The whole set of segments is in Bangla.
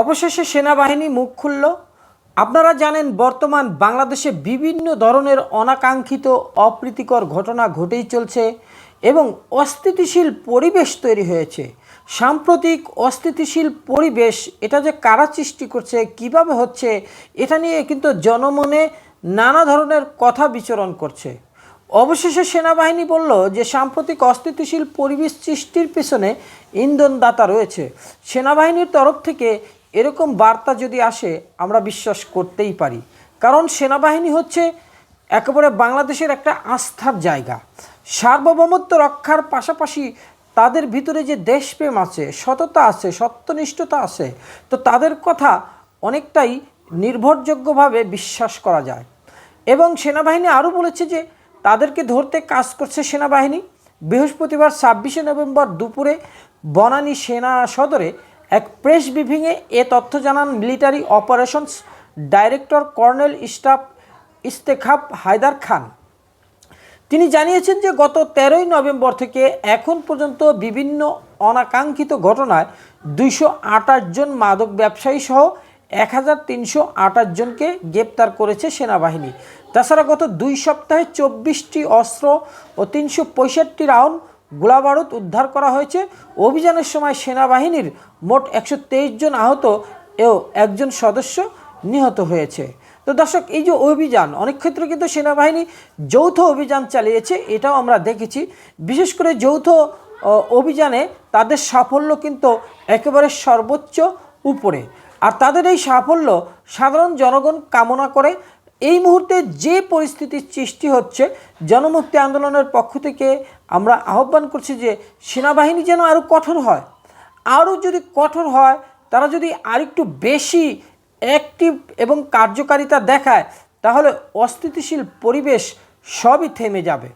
অবশেষে সেনাবাহিনী মুখ খুলল। আপনারা জানেন, বর্তমান বাংলাদেশে বিভিন্ন ধরনের অনাকাঙ্ক্ষিত অপ্রীতিকর ঘটনা ঘটেই চলছে এবং অস্থিতিশীল পরিবেশ তৈরি হয়েছে। সাম্প্রতিক অস্থিতিশীল পরিবেশ, এটা যে কারা সৃষ্টি করছে, কীভাবে হচ্ছে, এটা নিয়ে কিন্তু জনমনে নানা ধরনের কথা বিচরণ করছে। অবশেষে সেনাবাহিনী বলল যে, সাম্প্রতিক অস্থিতিশীল পরিবেশ সৃষ্টির পেছনে ইন্ধনদাতা রয়েছে। সেনাবাহিনীর তরফ থেকে এরকম বার্তা যদি আসে, আমরা বিশ্বাস করতেই পারি। কারণ সেনাবাহিনী হচ্ছে একেবারে বাংলাদেশের একটা আস্থার জায়গা। সার্বভৌমত্ব রক্ষার পাশাপাশি তাদের ভিতরে যে দেশপ্রেম আছে, সততা আছে, সত্যনিষ্ঠতা আছে, তো তাদের কথা অনেকটাই নির্ভরযোগ্যভাবে বিশ্বাস করা যায়। এবং সেনাবাহিনী আরও বলেছে যে, তাদেরকে ধরতে কাজ করছে সেনাবাহিনী। বৃহস্পতিবার ছাব্বিশে নভেম্বর দুপুরে বনানী সেনা সদরে এক প্রেস ব্রিফিংয়ে এ তথ্য জানান military operations director colonel staff Istekhab Haider Khan. তিনি জানিয়েছেন যে গত তেরোই নভেম্বর থেকে এখন পর্যন্ত বিভিন্ন অনাকাঙ্ক্ষিত ঘটনায় দুইশো আঠাশ জন মাদক ব্যবসায়ী সহ এক হাজার তিনশো আঠাশ জনকে গ্রেপ্তার করেছে সেনাবাহিনী। তাছাড়া গত দুই সপ্তাহে চব্বিশটি অস্ত্র ও তিনশো পঁয়ষট্টি রাউন্ড গোলাবারুদ উদ্ধার করা হয়েছে। অভিযানের সময় সেনাবাহিনীর মোট একশো তেইশ জন আহত এও একজন সদস্য নিহত হয়েছে। তো দর্শক, এই যে অভিযান, অনেক ক্ষেত্রে কিন্তু সেনাবাহিনী যৌথ অভিযান চালিয়েছে, এটাও আমরা দেখেছি। বিশেষ করে যৌথ অভিযানে তাদের সাফল্য কিন্তু একেবারে সর্বোচ্চ উপরে। আর তাদের এই সাফল্য সাধারণ জনগণ কামনা করে এই মুহূর্তে যে পরিস্থিতির সৃষ্টি হচ্ছে, জনমুক্তি আন্দোলনের পক্ষ থেকে আমরা আহ্বান করছি যে সেনাবাহিনী যেন আরও কঠোর হয়। আরও যদি কঠোর হয়, তারা যদি আরেকটু বেশি অ্যাক্টিভ এবং কার্যকারিতা দেখায়, তাহলে অস্থিতিশীল পরিবেশ সবই থেমে যাবে।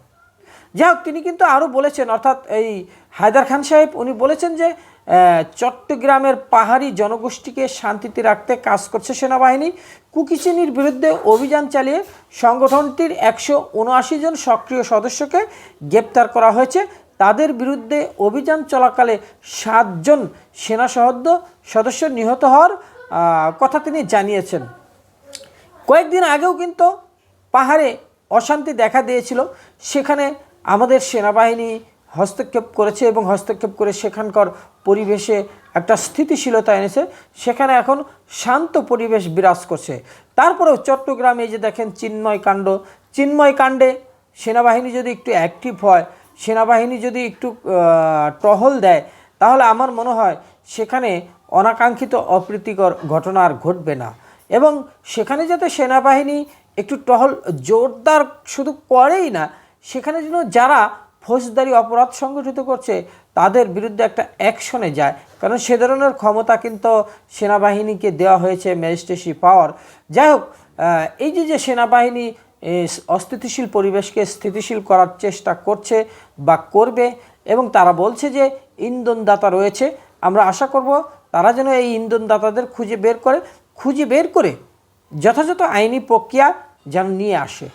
যাই হোক, তিনি কিন্তু আরও বলেছেন, অর্থাৎ এই হায়দার খান সাহেব, উনি বলেছেন যে চট্টগ্রামের পাহাড়ি জনগোষ্ঠীকে শান্তিতে রাখতে কাজ করছে সেনাবাহিনী। কুকিচিনির বিরুদ্ধে অভিযান চালিয়ে সংগঠনটির একশো উনআশি জন সক্রিয় সদস্যকে গ্রেপ্তার করা হয়েছে। তাদের বিরুদ্ধে অভিযান চলাকালে সাতজন সেনা সহদ্য সদস্য নিহত হওয়ার কথা তিনি জানিয়েছেন। কয়েকদিন আগেও কিন্তু পাহাড়ে অশান্তি দেখা দিয়েছিল। সেখানে আমাদের সেনাবাহিনী হস্তক্ষেপ করেছে এবং হস্তক্ষেপ করে সেখানকার পরিবেশে একটা স্থিতিশীলতা এনেছে, সেখানে এখন শান্ত পরিবেশ বিরাজ করছে। তারপরেও চট্টগ্রামে যে দেখেন চিন্ময় কাণ্ড, চিন্ময় কাণ্ডে সেনাবাহিনী যদি একটু অ্যাক্টিভ হয়, সেনাবাহিনী যদি একটু টহল দেয়, তাহলে আমার মনে হয় সেখানে অনাকাঙ্ক্ষিত অপ্রীতিকর ঘটনা আর ঘটবে না। এবং সেখানে যাতে সেনাবাহিনী একটু টহল, জোরদার শুধু করেই না, সেখানে যেন যারা ফৌজদারি অপরাধ সংগঠিত করছে, তাদের বিরুদ্ধে একটা অ্যাকশনে যায়। কারণ সে ধরনের ক্ষমতা কিন্তু সেনাবাহিনীকে দেওয়া হয়েছে, ম্যাজিস্ট্রেসি পাওয়ার। যাই হোক এই যে যে সেনাবাহিনী অস্থিতিশীল পরিবেশকে স্থিতিশীল করার চেষ্টা করছে বা করবে, এবং তারা বলছে যে ইন্ধনদাতা রয়েছে, আমরা আশা করব তারা যেন এই ইন্ধনদাতাদের খুঁজে বের করে, খুঁজে বের করে যথাযথ আইনি প্রক্রিয়া যেন নিয়ে আসে।